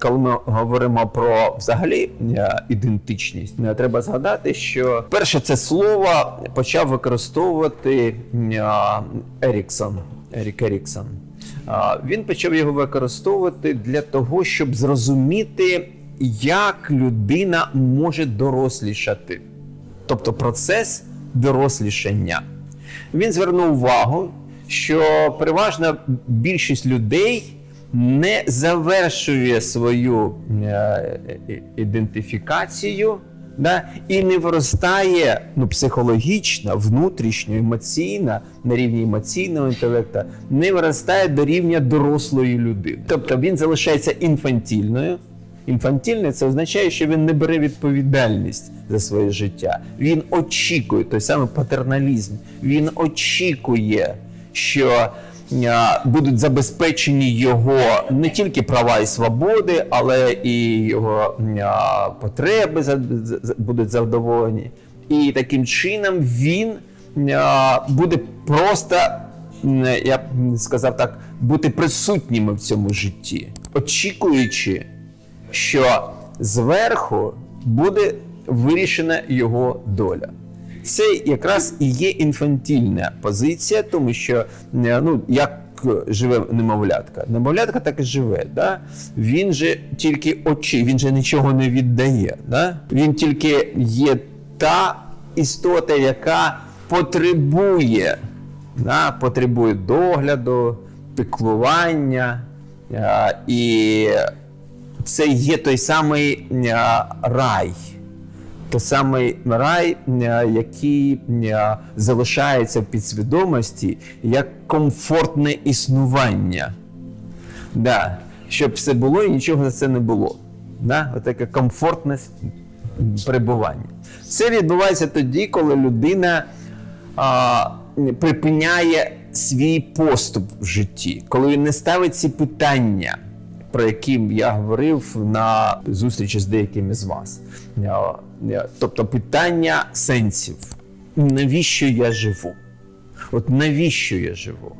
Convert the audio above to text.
Коли ми говоримо про взагалі е, ідентичність, е, треба згадати, що перше це слово почав використовувати е, Еріксон. Ерік Еріксон. Він почав його використовувати для того, щоб зрозуміти, як людина може дорослішати, тобто процес дорослішання. Він звернув увагу, що переважна більшість людей не завершує свою е, е, ідентифікацію да, і не виростає ну, психологічно, внутрішньо, емоційно, на рівні емоційного інтелекту, не виростає до рівня дорослої людини. Тобто він залишається інфантільною. Інфантільний це означає, що він не бере відповідальність за своє життя. Він очікує той самий патерналізм. Він очікує, що будуть забезпечені його не тільки права і свободи, але і його потреби за- за- будуть задоволені. І таким чином він буде просто, я б сказав так, бути присутніми в цьому житті, очікуючи що зверху буде вирішена його доля. Це якраз і є інфантільна позиція, тому що е, ну як живе немовлятка. Немовлятка так і живе. Да? Він же тільки очі, він же нічого не віддає. Да? Він тільки є та істота, яка потребує, да? потребує догляду, піклування. е, І це є той самий е, рай. Той самий рай, е, який е, залишається в підсвідомості як комфортне існування. Да. Щоб все було і нічого за це не було. Да? Отаке комфортне перебування. Це відбувається тоді, коли людина а, припиняє свій поступ в житті, коли він не ставить ці питання, про які я говорив на зустрічі з деякими з вас. А, а, Тобто питання сенсів. Навіщо я живу? От навіщо я живу?